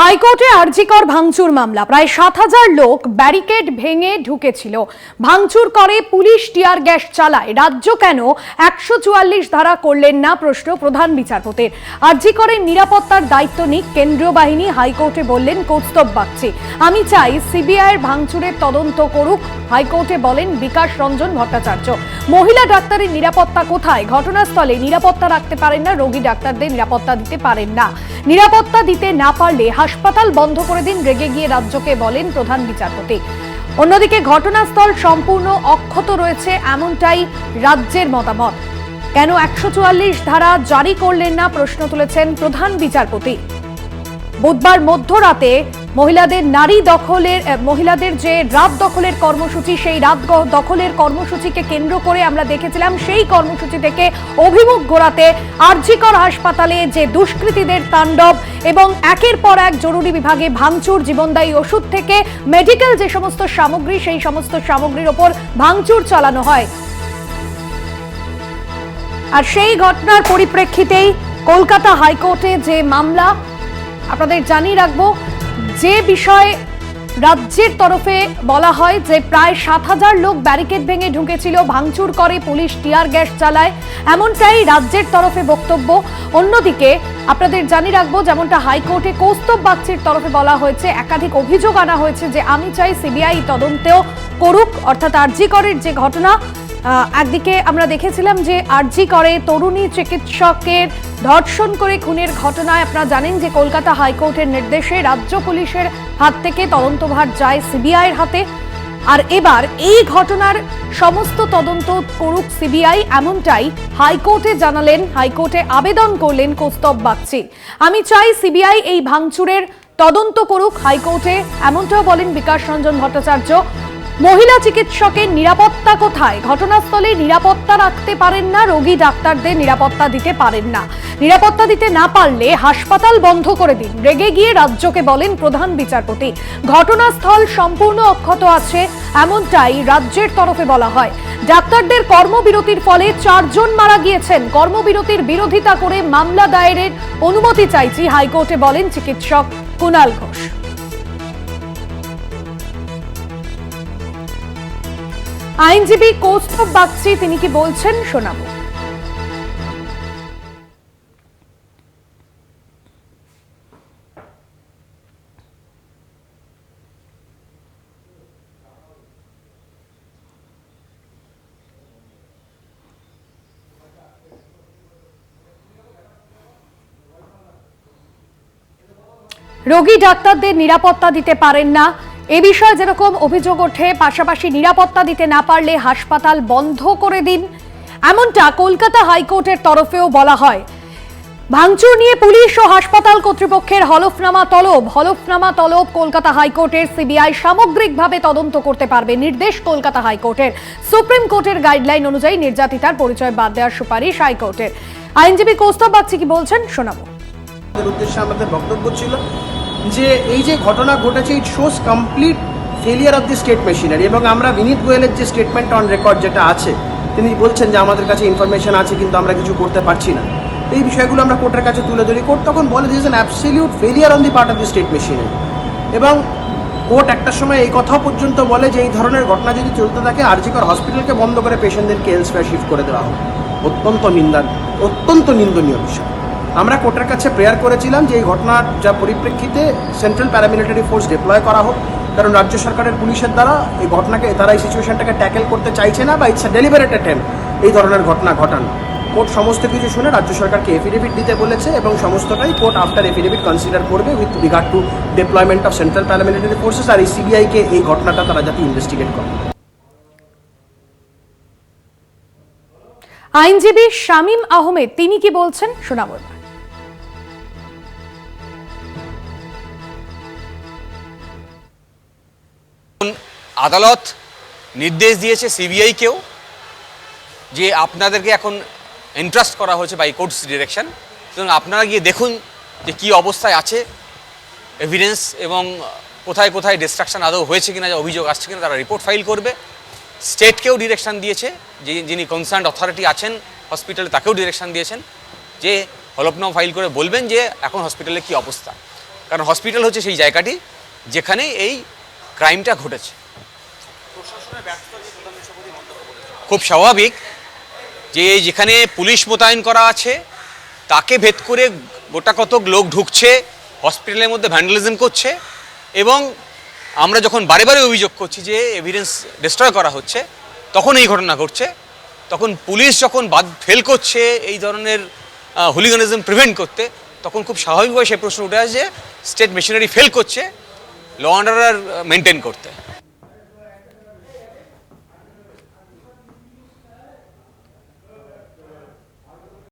হাইকোর্টে আরজিকর ভাঙচুর মামলা। প্রায় সাত হাজার লোক ব্যারিকেড ভেঙে ঢুকেছিল। ভাঙচুর করে পুলিশ টিয়ার গ্যাস চালায়। রাজ্য কেন একশো চুয়াল্লিশ ধারা করলেন না প্রশ্ন প্রধান বিচারপতির। আরজিকরের নিরাপত্তার দায়িত্ব নিক কেন্দ্রীয় বাহিনী, হাইকোর্টে বললেন কৌস্তব বাগচি আমি চাই সিবিআইয়ের ভাঙচুরের তদন্ত করুক, হাইকোর্টে বলেন বিকাশ রঞ্জন ভট্টাচার্য। মহিলা ডাক্তারের নিরাপত্তা কোথায়? ঘটনাস্থলে নিরাপত্তা রাখতে পারেন না, রোগী ডাক্তারদের নিরাপত্তা দিতে পারেন না। নিরাপত্তা দিতে না পারলে হাসপাতাল বন্ধ করে দিন, রেগে গিয়ে রাজ্যকে বলেন প্রধান বিচারপতি। অন্যদিকে ঘটনাস্থল সম্পূর্ণ অক্ষত রয়েছে, এমনটাই রাজ্যের মতামত। কেন একশো চুয়াল্লিশ ধারা জারি করলেন না? প্রশ্ন তুলেছেন প্রধান বিচারপতি। বুধবার মধ্যরাতে মহিলাদের নারী দখলের মহিলাদের যে রাত দখলের কর্মসূচি, সেই রাত দখলের কর্মসূচিকে কেন্দ্র করে আমরা দেখেছিলাম, সেই কর্মসূচি থেকে অভিমুখ ঘোরাতে আরজিকর হাসপাতালে যে দুষ্কৃতীদের তাণ্ডব এবং একের পর এক জরুরি বিভাগে ভাঙচুর, জীবনদায়ী ওষুধ থেকে মেডিকেল যে সমস্ত সামগ্রী, সেই সমস্ত সামগ্রীর ওপর ভাঙচুর চালানো হয়। আর সেই ঘটনার পরিপ্রেক্ষিতেই কলকাতা হাইকোর্টে যে মামলা, আপনাদের জানিয়ে রাখব যে বিষয়ে রাজ্যের তরফে বলা হয় যে প্রায় সাত হাজার লোক ব্যারিকেড ভেঙে ঢুকেছিল, ভাঙচুর করে পুলিশ টিয়ার গ্যাস চালায়। এমনটাই রাজ্যের তরফে বক্তব্য। অন্যদিকে আপনাদের জানিয়ে রাখব, যেমনটা হাইকোর্টে কৌস্তব বাগচির তরফে বলা হয়েছে, একাধিক অভিযোগ আনা হয়েছে যে আমি চাই সিবিআই তদন্তেও করুক, অর্থাৎ আরজি করের যে ঘটনা একদিকে আমরা দেখেছিলাম যে আরজি করে তরুণী চিকিৎসকের ধর্ষণ করে খুনের ঘটনায় আপনারা জানেন যে কলকাতা হাইকোর্টের নির্দেশে রাজ্য পুলিশের হাত থেকে তদন্তভার যায় সিবিআইয়ের হাতে। আর এবার এই ঘটনার সমস্ত তদন্ত করুক সিবিআই এমনটাই হাইকোর্টে জানালেন, হাইকোর্টে আবেদন করলেন কৌস্তব বাগচি। আমি চাই সিবিআই এই ভাঙচুরের তদন্ত করুক, হাইকোর্টে এমনটাও বলেন বিকাশ রঞ্জন ভট্টাচার্য। মহিলা চিকিৎসকের নিরাপত্তা কোথায়? ঘটনাস্থলে নিরাপত্তা রাখতে পারেন না, রোগী ডাক্তারদের নিরাপত্তা দিতে পারেন না। নিরাপত্তা দিতে না পারলে হাসপাতাল বন্ধ করে দিন। রেগে গিয়ে রাজ্যকে বলেন প্রধান বিচারপতি। ঘটনাস্থল সম্পূর্ণ অক্ষত আছে, এমনটাই রাজ্যের তরফে বলা হয়। ডাক্তারদের কর্মবিরতির ফলে চারজন মারা গিয়েছেন। কর্মবিরতির বিরোধিতা করে মামলা দায়েরের অনুমতি চাইছি হাইকোর্টে বলেন চিকিৎসক কুণাল ঘোষ। আইনজীবী কৌস্তব বাগচি তিনি কি বলছেন শোনাবো। রোগী ডাক্তারদের নিরাপত্তা দিতে পারেন না। এ বিষয়ে যেরকম অভিযোগ ওঠে, পাশাপাশি নিরাপত্তা দিতে না পারলে হাসপাতাল বন্ধ করে দিন। এমনটা কলকাতা হাইকোর্টের তরফেও বলা হয়। ভাঙচুর নিয়ে পুলিশ ও হাসপাতাল কর্তৃপক্ষের হলফনামা তলব। হলফনামা তলব কলকাতা হাইকোর্টের সিবিআই সামগ্রিকভাবে তদন্ত করতে পারবে নির্দেশ কলকাতা হাইকোর্টের। সুপ্রিম কোর্টের গাইডলাইন অনুযায়ী নির্যাতিতার পরিচয় বাদ দেওয়ার সুপারিশ হাইকোর্টের। আইনজীবী কৌস্তব বাগচি কি বলছেন, শোনাবো। উদ্দেশ্যে আমাদের বক্তব্য ছিল যে এই যে ঘটনা ঘটেছে it shows complete failure of the state machinery এবং আমরা বিনীত গোয়েলের যে স্টেটমেন্ট অন রেকর্ড যেটা আছে, তিনি বলছেন যে আমাদের কাছে ইনফরমেশন আছে, কিন্তু আমরা কিছু করতে পারছি না। এই বিষয়গুলো আমরা কোর্টের কাছে তুলে ধরি। কোর্ট তখন বলে this an absolute failure on the part of the state machinery এবং কোর্ট একটা সময় এই কথা পর্যন্ত বলে যে, এই ধরনের ঘটনা যদি চলতে থাকে, আরজিকর হসপিটালকে বন্ধ করে পেশেন্টদেরকে এলসফেয়ার শিফট করে দেওয়া হোক। অত্যন্ত নিন্দা, অত্যন্ত নিন্দনীয় বিষয়। আমরা কোর্টের কাছে প্রেয়ার করেছিলাম যে এই ঘটনার যা পরিপ্রেক্ষিতে সেন্ট্রাল প্যারামিলিটারি ফোর্স ডিপ্লয় করা হোক। কারণ রাজ্য সরকারের পুলিশের দ্বারা এই ঘটনাকে, তারা এই সিচুয়েশনটাকে ট্যাকেল করতে চাইছে না বা ইটস ডেলিভারেট অ্যাটেম্প এই ধরনের ঘটনা ঘটান। কোর্ট সমস্ত কিছু শুনে রাজ্য সরকারকে এফিডেভিট দিতে বলেছে এবং সমস্তটাই কোর্ট আফটার এফিডেভিট কনসিডার করবে with regard to deployment of central paramilitary forces আর এই সিবিআইকে এই ঘটনাটা তারা যাতে ইনভেস্টিগেট করে। আইনজীবী শামীম আহমেদ, তিনি কি বলছেন শোনাবো আদালত নির্দেশ দিয়েছে সিবিআইকেও যে আপনাদেরকে এখন এন্ট্রাস্ট করা হয়েছে বাই কোর্টস ডিরেকশন সুতরাং আপনারা গিয়ে দেখুন যে কি অবস্থায় আছে এভিডেন্স এবং কোথায় কোথায় ডিস্ট্রাকশন আদৌ হয়েছে কিনা, যে অভিযোগ আসছে কিনা তারা রিপোর্ট ফাইল করবে। স্টেটকেও ডিরেকশন দিয়েছে, যে যিনি কনসার্ন অথরিটি আছেন হসপিটালে তাকেও ডিরেকশন দিয়েছেন, যে হলফনামা ফাইল করে বলবেন যে এখন হসপিটালে কি অবস্থা। কারণ হসপিটাল হচ্ছে সেই জায়গাটি যেখানে এই ক্রাইমটা ঘটেছে। খুব স্বাভাবিক যে যেখানে পুলিশ মোতায়েন করা আছে তাকে ভেদ করে গোটা কতক লোক ঢুকছে হসপিটালের মধ্যে ভ্যান্ডালিজম করছে এবং আমরা যখন বারে বারে অভিযোগ করছি যে এভিডেন্স ডিস্ট্রয় করা হচ্ছে তখন এই ঘটনা ঘটছে। তখন পুলিশ যখন বাদ ফেল করছে এই ধরনের হুলিগানিজম প্রিভেন্ট করতে তখন খুব স্বাভাবিকভাবে সে প্রশ্ন উঠে আসে যে স্টেট মেশিনারি ফেল করছে। ল মেনটেন করতে